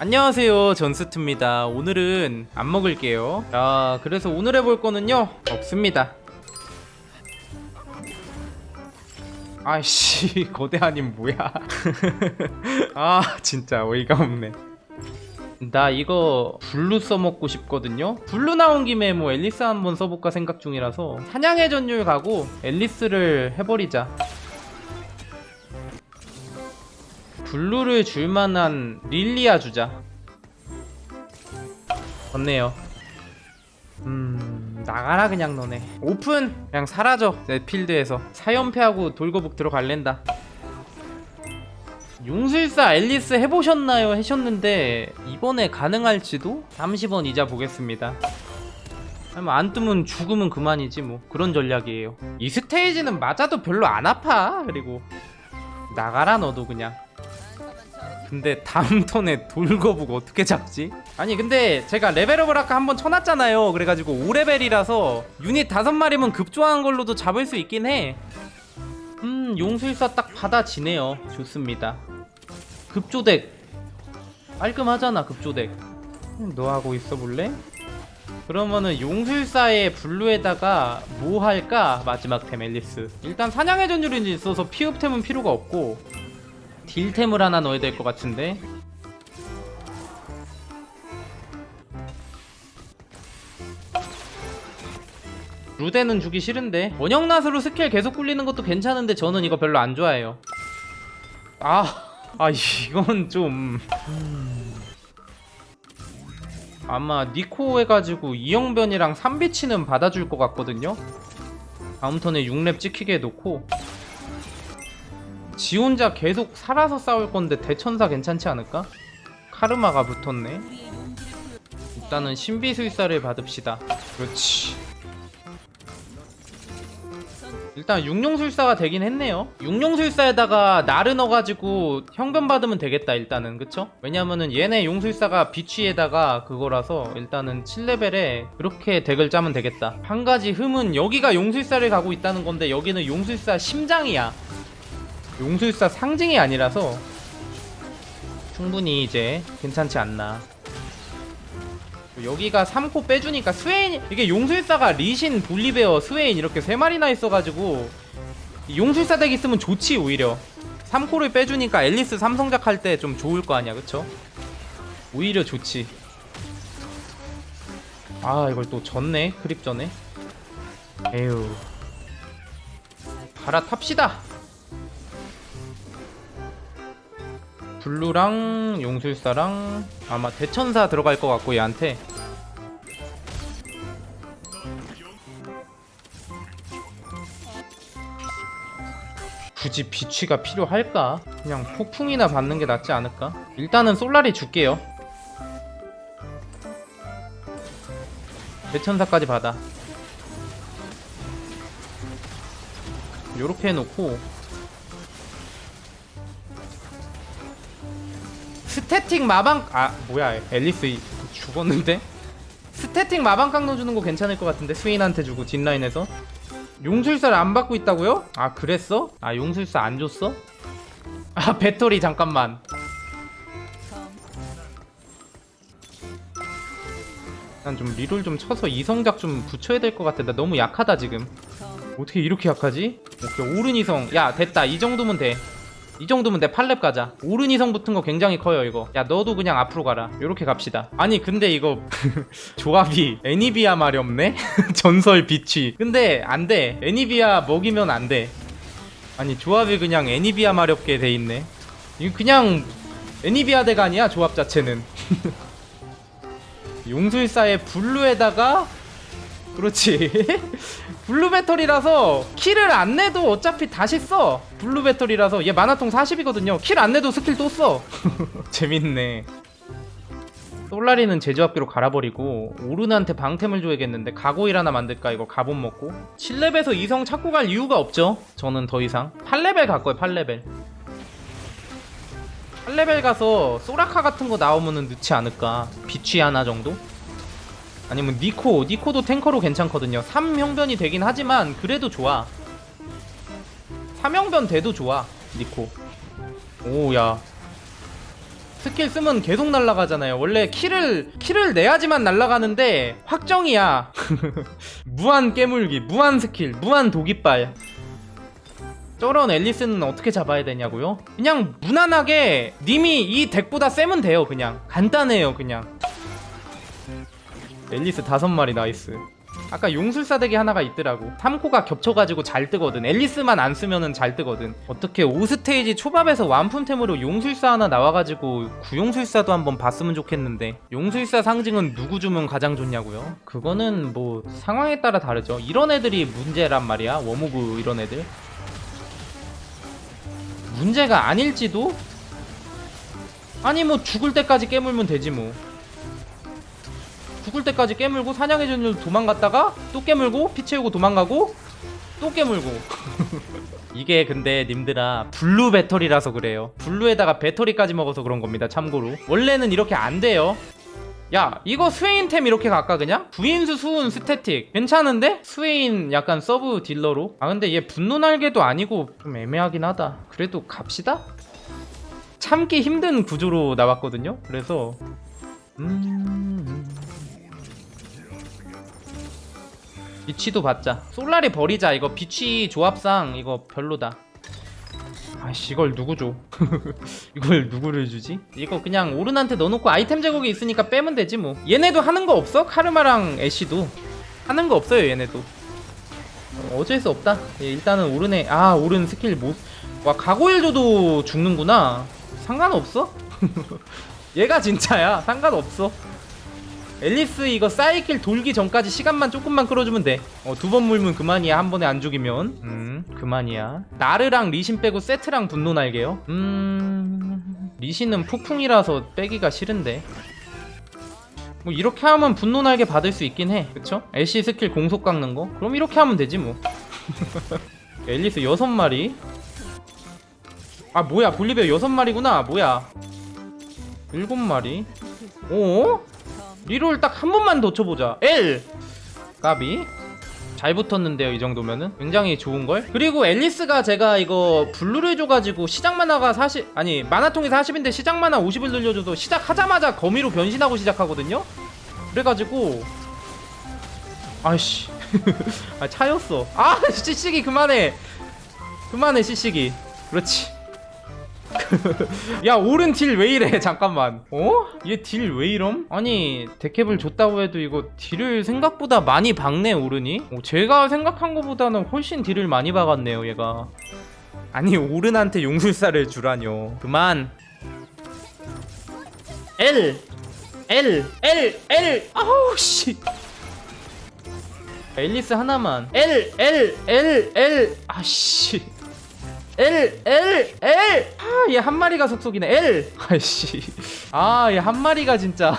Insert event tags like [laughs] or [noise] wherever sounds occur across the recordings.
안녕하세요 전스트입니다. 오늘은 안 먹을게요. 자 그래서 오늘 해볼 거는요 없습니다. 아이씨 [laughs] 거대한님 뭐야? [laughs] 아 진짜 어이가 없네. 나 이거 블루 써먹고 싶거든요. 블루 나온 김에 뭐 앨리스 한번 써볼까 생각 중이라서 사냥의 전율 가고 앨리스를 해버리자 블루를 줄만한 릴리아 주자. 좋네요. 음 나가라 그냥 너네. 오픈 그냥 사라져 내 필드에서 사연패하고 돌거북 들어갈랜다. 용술사 앨리스 해보셨나요? 하셨는데 이번에 가능할지도 30원 이자 보겠습니다. 아니, 뭐안 뜨면 죽으면 그만이지 뭐 그런 전략이에요. 이 스테이지는 맞아도 별로 안 아파. 그리고 나가라 너도 그냥. 근데 다음 [laughs] 턴에 돌거북 어떻게 잡지? 아니 근데 제가 레벨업을 아까 한번 쳐놨잖아요. 그래가지고 5레벨이라서 유닛 다섯 마리면 급조한 걸로도 잡을 수 있긴 해 음 용술사 딱 받아지네요. 좋습니다. 급조덱. 깔끔하잖아 급조덱. 음, 너 하고 있어 볼래? 그러면은 용술사의 블루에다가 뭐 할까? 마지막 템 앨리스. 일단 사냥의 전율이 있어서 피읍템은 필요가 없고 딜템을 하나 넣어야 될 것 같은데. 루데는 주기 싫은데. 원형낫으로 스킬 계속 굴리는 것도 괜찮은데 저는 이거 별로 안 좋아해요. 아, 아 이건 좀. 음. 아마 니코 해가지고 이영변이랑 3비치는 받아줄 것 같거든요. 다음 턴에 6렙 찍히게 해놓고 지 혼자 계속 살아서 싸울 건데 대천사 괜찮지 않을까? 카르마가 붙었네. 일단은 신비술사를 받읍시다. 그렇지. 일단 육룡술사가 되긴 했네요. 육룡술사에다가 나를 넣어가지고 형변 받으면 되겠다 일단은 그쵸? 왜냐면은 얘네 용술사가 비취에다가 그거라서 일단은 7레벨에 그렇게 덱을 짜면 되겠다. 한 가지 흠은 여기가 용술사를 가고 있다는 건데 여기는 용술사 심장이야. 용술사 상징이 아니라서 충분히 이제 괜찮지 않나. 여기가 3코 빼주니까 스웨인 이게 용술사가 리신, 볼리베어, 스웨인 이렇게 세 마리나 있어가지고 용술사 덱 있으면 좋지 오히려. 3코를 빼주니까 앨리스 삼성작 할 때 좀 좋을 거 아니야 그쵸? 오히려 좋지. 아 이걸 또 졌네 크립 전에. 에휴. 갈아탑시다 블루랑 용술사랑 아마 대천사 들어갈 것 같고 얘한테 굳이 비취가 필요할까? 그냥 폭풍이나 받는 게 낫지 않을까? 일단은 솔라리 줄게요 대천사까지 받아 요렇게 해놓고 스태틱 마방 아 뭐야 앨리스 이- 죽었는데? 스태틱 마방깡 넣어주는 거 괜찮을 것 같은데? 스윈한테 주고 뒷라인에서? 용술사를 안 받고 있다고요? 아 그랬어? 아 용술사 안 줬어? 아 [laughs] 배터리 잠깐만. 난 좀 리롤 좀 쳐서 이성작 좀 붙여야 될 것 같아. 나 너무 약하다 지금. 어떻게 이렇게 약하지? 오케이 오른 이성. 야 됐다. 이 정도면 돼 이 정도면 내 팔렙 가자. 오른 이성 붙은 거 굉장히 커요 이거. 야 너도 그냥 앞으로 가라. 요렇게 갑시다. 아니 근데 이거 [laughs] 조합이 애니비아 말이 없네? [laughs] 전설 비취. 근데 안돼. 애니비아 먹이면 안돼. 아니 조합이 그냥 애니비아 마렵게 돼 있네. 이거 그냥 애니비아 대가 아니야 조합 자체는? [laughs] 용술사의 블루에다가 그렇지 블루 배터리라서 킬을 안 내도 어차피 다시 써. 블루 배터리라서. 얘 만화통 40이거든요. 킬 안 내도 스킬 또 써. [laughs] 재밌네. 솔라리는 제조합기로 갈아버리고 오른한테 방템을 줘야겠는데 가고일 하나 만들까? 이거 가본 먹고. 7렙에서 이성 찾고 갈 이유가 없죠? 저는 더 이상. 8레벨 갈 거예요 8레벨. 8레벨 가서 소라카 같은 거 나오면은 넣지 않을까? 비취 하나 정도? 아니면 니코 니코도 탱커로 괜찮거든요. 3형변이 되긴 하지만 그래도 좋아. 3형변 돼도 좋아 니코. 오야. 스킬 쓰면 계속 날아가잖아요. 원래 키를 키를 내야지만 날아가는데 확정이야. [laughs] 무한 깨물기 무한 스킬 무한 도깃발 저런 앨리스는 어떻게 잡아야 되냐고요? 그냥 무난하게 님이 이 덱보다 세면 돼요 그냥. 간단해요 그냥 앨리스 다섯 마리 나이스. 아까 용술사 덱이 하나가 있더라고. 3코가 겹쳐가지고 잘 뜨거든. 앨리스만 안 쓰면은 잘 뜨거든. 어떻게 5스테이지 초밥에서 완품템으로 용술사 하나 나와가지고 구용술사도 한번 봤으면 좋겠는데. 용술사 상징은 누구 주면 가장 좋냐고요? 그거는 뭐 상황에 따라 다르죠. 이런 애들이 문제란 말이야. 워모브 이런 애들. 문제가 아닐지도? 아니 뭐 죽을 때까지 깨물면 되지 뭐 죽을 때까지 깨물고 사냥의 전율 도망갔다가 또 깨물고 피 채우고 도망가고 또 깨물고. [laughs] 이게 근데 님들아 블루 배터리라서 그래요. 블루에다가 배터리까지 먹어서 그런 겁니다 참고로. 원래는 이렇게 안 돼요. 야 이거 스웨인템 이렇게 갈까 그냥? 부인수 수은 스태틱. 괜찮은데? 스웨인 약간 서브 딜러로? 아 근데 얘 분노 날개도 아니고 좀 애매하긴 하다. 그래도 갑시다. 참기 힘든 구조로 나왔거든요. 그래서 음... 비취도 받자. 솔라리 버리자. 이거 비취 조합상 이거 별로다. 아씨 이걸 누구 줘? [laughs] 이걸 누구를 주지? 이거 그냥 오른한테 넣어놓고 아이템 제국이 있으니까 빼면 되지 뭐. 얘네도 하는 거 없어? 카르마랑 애쉬도? 하는 거 없어요 얘네도. 어, 어쩔 수 없다. 예, 일단은 오른에 아 오른 스킬 못와 가고일조도 죽는구나. 상관없어? [laughs] 얘가 진짜야? 상관없어 앨리스 이거 사이클 돌기 전까지 시간만 조금만 끌어주면 돼. 어, 두 번 물면 그만이야. 한 번에 안 죽이면. 음, 그만이야. 나르랑 리신 빼고 세트랑 분노 날게요. 음, 리신은 폭풍이라서 빼기가 싫은데. 뭐 이렇게 하면 분노 날개 받을 수 있긴 해. 그쵸? 애쉬 스킬 공속 깎는 거? 그럼 이렇게 하면 되지 뭐. [laughs] 앨리스 여섯 마리. 아 뭐야 볼리베어 여섯 마리구나. 뭐야? 일곱 마리. 오? 리롤 딱 한 번만 더 쳐보자. L. 까비. 잘 붙었는데요 이 정도면은. 굉장히 좋은걸. 그리고 앨리스가 제가 이거 블루를 줘가지고 시작 만화가 40 아니 만화통이 40인데 시작 만화 50을 늘려줘서 시작하자마자 거미로 변신하고 시작하거든요? 그래가지고 아이씨. [laughs] 아 차였어. 아 [laughs] CC기 그만해. 그만해 CC기 그렇지 [laughs] 야 오른 딜 왜 이래? [laughs] 잠깐만. 어? 얘 딜 왜 이럼? 아니 데캡을 줬다고 해도 이거 딜을 생각보다 많이 박네 오른이. 어, 제가 생각한 것보다는 훨씬 딜을 많이 박았네요 얘가. 아니 오른한테 용술사를 주라뇨. 그만. L. L. L. L. 아우 씨. 앨리스 하나만. L. L. L. L. 아씨 L L L. 아 얘 한 마리가 속속이네. L. 아씨. 아 얘 한 마리가 진짜.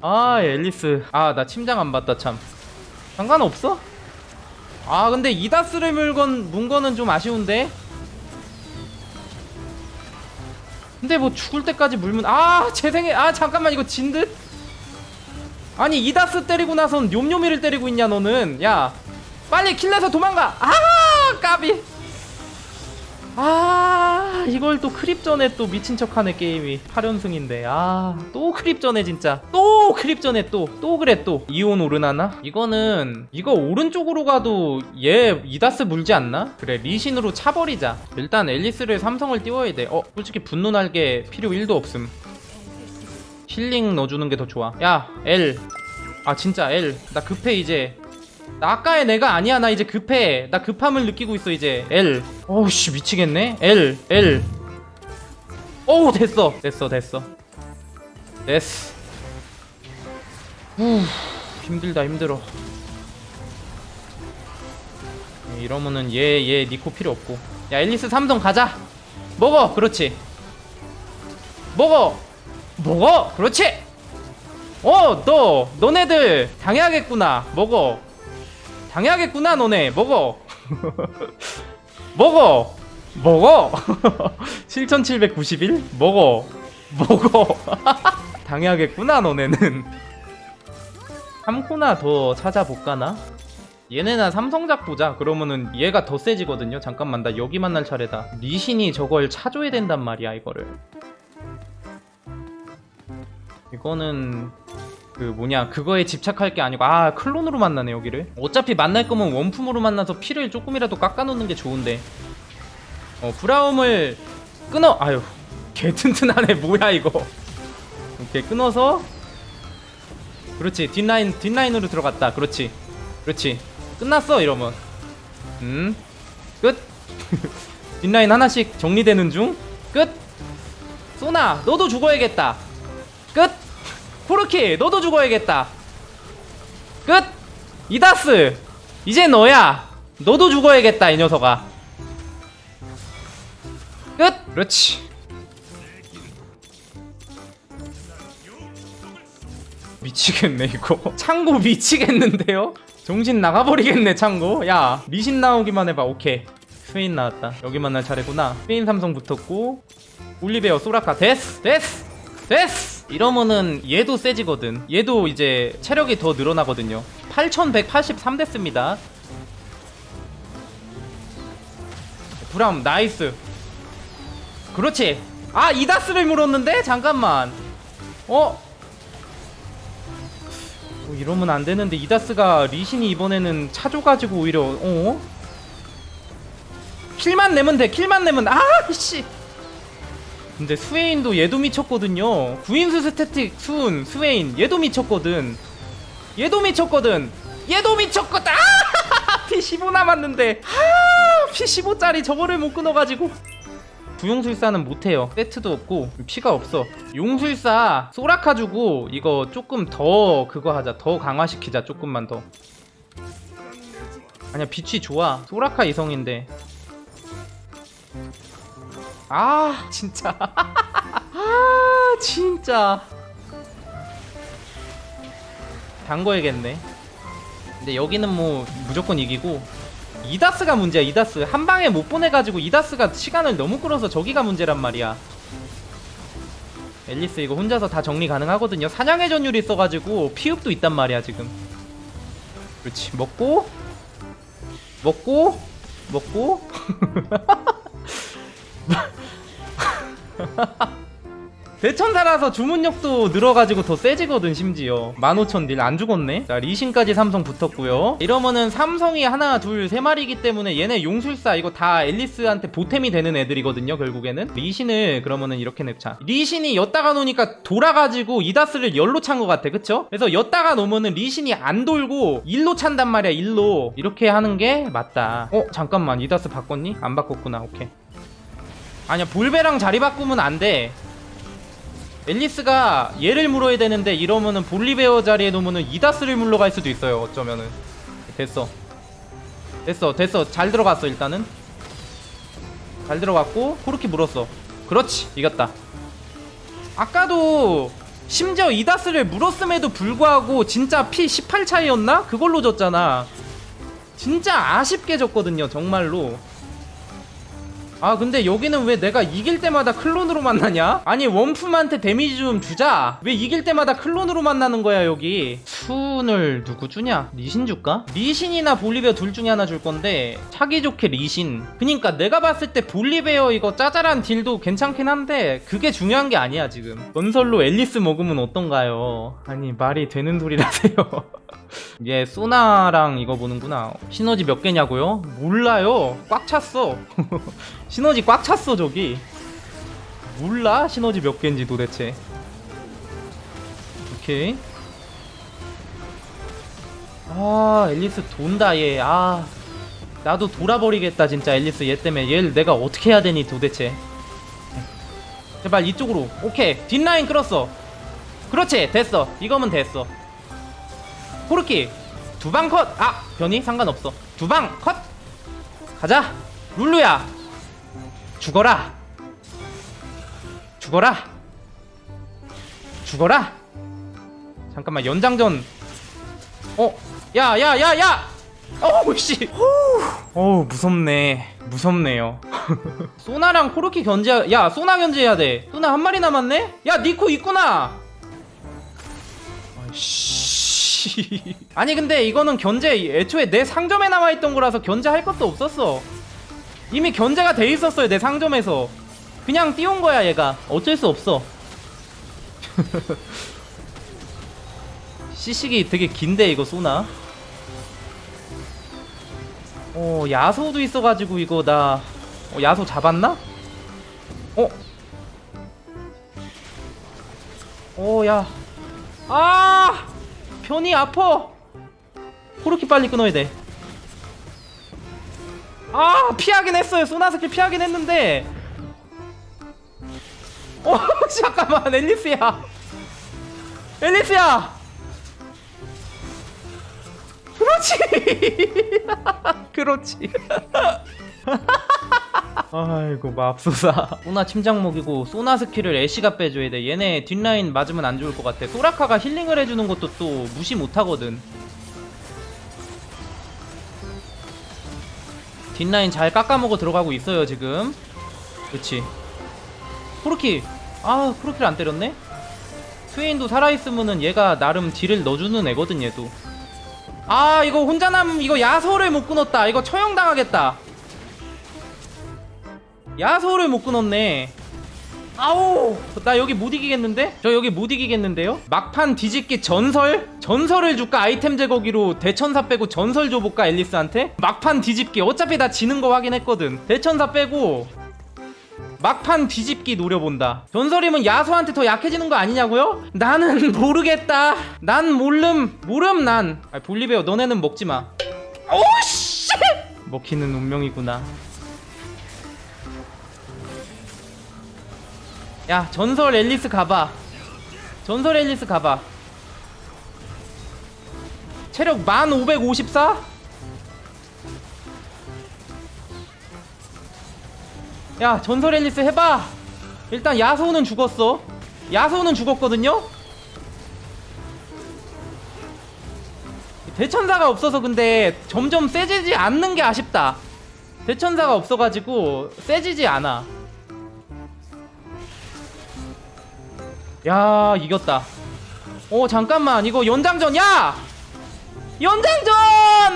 아 얘 앨리스. 아 나 침장 안 봤다 참. 상관없어? 아 근데 이다스를 물건 문 거는 좀 아쉬운데? 근데 뭐 죽을 때까지 물면 아 재생해 아 잠깐만 이거 진듯? 아니 이다스 때리고 나선 욤욤이를 때리고 있냐 너는? 야 빨리 킬내서 도망가. 아 까비 아 이걸 또 크립전에 또 미친 척하네 게임이 8연승인데. 아 또 크립전에 진짜. 또 크립전에 또 또 그래 또. 이온 오르나나? 이거는 이거 오른쪽으로 가도 얘 이다스 물지 않나? 그래 리신으로 차버리자. 일단 앨리스를 삼성을 띄워야 돼어 솔직히 분노 날개 필요 1도 없음. 힐링 넣어주는 게 더 좋아. 야 L. 아 진짜 L. 나 급해 이제 나 아까의 내가 아니야. 나 이제 급해. 나 급함을 느끼고 있어 이제. L. 어우씨 미치겠네. L L. 오 됐어. 됐어 됐어. 됐어. 후 힘들다 힘들어. 이러면은 얘 얘 니코 필요 없고. 야 앨리스 삼성 가자. 먹어. 그렇지. 먹어. 먹어. 그렇지. 어너 너네들 당해야겠구나. 먹어 당해야겠구나 너네. 먹어. [laughs] 먹어. 먹어. [laughs] 7791 먹어. 먹어. [laughs] 당해야겠구나 너네는. 3코나 더 찾아볼까나? 얘네나 삼성작 보자. 그러면은 얘가 더 세지거든요. 잠깐만 나 여기 만날 차례다. 리신이 저걸 차줘야 된단 말이야 이거를. 이거는 그 뭐냐 그거에 집착할 게 아니고 아 클론으로 만나네 여기를. 어차피 만날 거면 원품으로 만나서 피를 조금이라도 깎아놓는 게 좋은데. 어 브라움을 끊어 아유 개 튼튼하네 [laughs] 뭐야 이거. 이렇게 끊어서. 그렇지 뒷라인 뒷라인으로 들어갔다. 그렇지 그렇지. 끝났어 이러면. 음끝. [laughs] 뒷라인 하나씩 정리되는 중끝. 소나 너도 죽어야겠다. 끝 코르키 너도 죽어야겠다. 끝. 이다스 이제 너야. 너도 죽어야겠다 이 녀석아. 끝. 그렇지. 미치겠네 이거. [laughs] 창고 미치겠는데요? 정신 나가버리겠네 창고. 야 리신 나오기만 해봐. 오케이. 스웨인 나왔다. 여기 만날 차례구나. 스웨인 삼성 붙었고 올리베어 소라카. 데스 데스 데스 이러면은 얘도 세지거든. 얘도 이제 체력이 더 늘어나거든요. 8183 됐습니다. 브람 나이스. 그렇지. 아 이다스를 물었는데? 잠깐만. 어? 어, 이러면 안 되는데 이다스가 리신이 이번에는 차줘가지고 오히려 어? 킬만 내면 돼 킬만 내면 아씨 근데 스웨인도 얘도 미쳤거든요. 구인수 스태틱 수은 스웨인 얘도 미쳤거든. 얘도 미쳤거든. 얘도 미쳤거든! 아! [laughs] P15 남았는데. 아! P15짜리 저거를 못 끊어가지고. 부용술사는 못해요. 세트도 없고 피가 없어. 용술사 소라카 주고 이거 조금 더 그거 하자. 더 강화시키자 조금만 더. 아니야 빛이 좋아. 소라카 이성인데 아 진짜. [laughs] 아 진짜. 담궈야겠네. 근데 여기는 뭐 무조건 이기고 이다스가 문제야 이다스. 한 방에 못 보내가지고 이다스가 시간을 너무 끌어서 저기가 문제란 말이야. 앨리스 이거 혼자서 다 정리 가능하거든요. 사냥의 전율이 있어가지고 피읍도 있단 말이야 지금. 그렇지 먹고 먹고 먹고 [laughs] [laughs] 대천사라서 주문력도 늘어가지고 더 세지거든 심지어. 15,000딜 안 죽었네? 자 리신까지 삼성 붙었고요. 이러면은 삼성이 하나 둘 세 마리이기 때문에 얘네 용술사 이거 다 앨리스한테 보탬이 되는 애들이거든요 결국에는. 리신을 그러면은 이렇게 냅자 리신이 였다가 놓으니까 돌아가지고 이다스를 열로 찬 것 같아 그쵸? 그래서 였다가 놓으면은 리신이 안 돌고 일로 찬단 말이야 일로. 이렇게 하는 게 맞다. 어 잠깐만 이다스 바꿨니? 안 바꿨구나 오케이 아니야 볼베랑 자리 바꾸면 안돼. 앨리스가 얘를 물어야 되는데 이러면은 볼리베어 자리에 놓으면은 이다스를 물러갈 수도 있어요 어쩌면은. 됐어. 됐어 됐어. 잘 들어갔어 일단은. 잘 들어갔고 코르키 물었어. 그렇지 이겼다. 아까도 심지어 이다스를 물었음에도 불구하고 진짜 피 18 차이였나? 그걸로 졌잖아. 진짜 아쉽게 졌거든요 정말로 아 근데 여기는 왜 내가 이길 때마다 클론으로 만나냐? 아니 원품한테 데미지 좀 주자 왜 이길 때마다 클론으로 만나는 거야 여기 순을 누구 주냐? 리신 줄까? 리신이나 볼리베어 둘 중에 하나 줄 건데 차기 좋게 리신 그니까 내가 봤을 때 볼리베어 이거 짜잘한 딜도 괜찮긴 한데 그게 중요한 게 아니야 지금 건설로 앨리스 먹으면 어떤가요? 아니 말이 되는 소리라세요 [laughs] 얘 소나랑 이거 보는구나. 시너지 몇 개냐고요? 몰라요. 꽉 찼어. [laughs] 시너지 꽉 찼어 저기. 몰라 시너지 몇 개인지 도대체. 오케이. 아 앨리스 돈다 얘아 나도 돌아버리겠다 진짜 앨리스 얘 때문에. 얘를 내가 어떻게 해야 되니 도대체? 제발 이쪽으로. 오케이. 뒷라인 끌었어. 그렇지. 됐어. 이거면 됐어 코르키 두 방 컷! 아! 변이 상관없어 두 방 컷! 가자! 룰루야! 죽어라! 죽어라! 죽어라! 잠깐만 연장전 어? 야야 야 야! 어우 씨! 어우 무섭네 무섭네요 [laughs] 소나랑 코르키 견제 야 소나 견제해야 돼 소나 한 마리 남았네? 야 니코 있구나 아이씨 아니 근데 이거는 견제 애초에 내 상점에 남아있던 거라서 견제할 것도 없었어. 이미 견제가 돼 있었어요 내 상점에서. 그냥 띄운 거야 얘가. 어쩔 수 없어. [laughs] 시식이 되게 긴데 이거 쏘나? 어 야소도 있어가지고 이거 나 어, 야소 잡았나? 어? 오야. 아 편이 아파 그렇게 빨리 끊어야 돼. 아 피하긴 했어요. 소나 스킬 피하긴 했는데. 어 [laughs] 잠깐만 앨리스야. 앨리스야. 그렇지. [laughs] 그렇지. [laughs] 아이고 맙소사. 소나 침장 먹이고 소나 스킬을 애쉬가 빼줘야 돼. 얘네 뒷라인 맞으면 안 좋을 것 같아. 소라카가 힐링을 해주는 것도 또 무시 못하거든. 뒷라인 잘 깎아먹어 들어가고 있어요 지금. 그치. 코르키. 아 코르키를 안 때렸네? 스웨인도 살아있으면은 얘가 나름 딜을 넣어주는 애거든 얘도. 아 이거 혼자 남 이거 야소를 못 끊었다. 이거 처형당하겠다 야소를 못 끊었네 아우 나 여기 못 이기겠는데? 저 여기 못 이기겠는데요? 막판 뒤집기 전설? 전설을 줄까 아이템 제거기로 대천사 빼고 전설 줘볼까 앨리스한테? 막판 뒤집기 어차피 다 지는 거 확인했거든 대천사 빼고 막판 뒤집기 노려본다 전설이면 야수한테 더 약해지는 거 아니냐고요? 나는 [laughs] 모르겠다 난 몰름 모름 난 아, 볼리베어 너네는 먹지마 오씨 먹히는 운명이구나 야 전설 앨리스 가봐. 전설 앨리스 가봐. 체력 1554? 야 전설 앨리스 해봐. 일단 야소는 죽었어. 야소는 죽었거든요? 대천사가 없어서 근데 점점 세지지 않는 게 아쉽다. 대천사가 없어가지고 세지지 않아 야 이겼다. 어 잠깐만. 이거 연장전. 야! 연장전!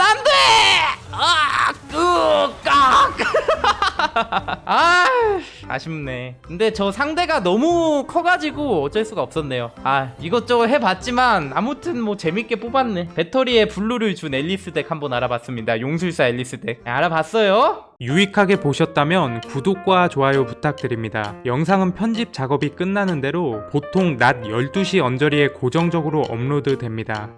안돼! 아으깍 [laughs] [laughs] 아 아쉽네 근데 저 상대가 너무 커가지고 어쩔 수가 없었네요 아 이것저것 해봤지만 아무튼 뭐 재밌게 뽑았네 배터리에 블루를 준 앨리스 덱 한번 알아봤습니다 용술사 앨리스 덱 네, 알아봤어요? 유익하게 보셨다면 구독과 좋아요 부탁드립니다. 영상은 편집 작업이 끝나는 대로 보통 낮 12시 언저리에 고정적으로 업로드 됩니다.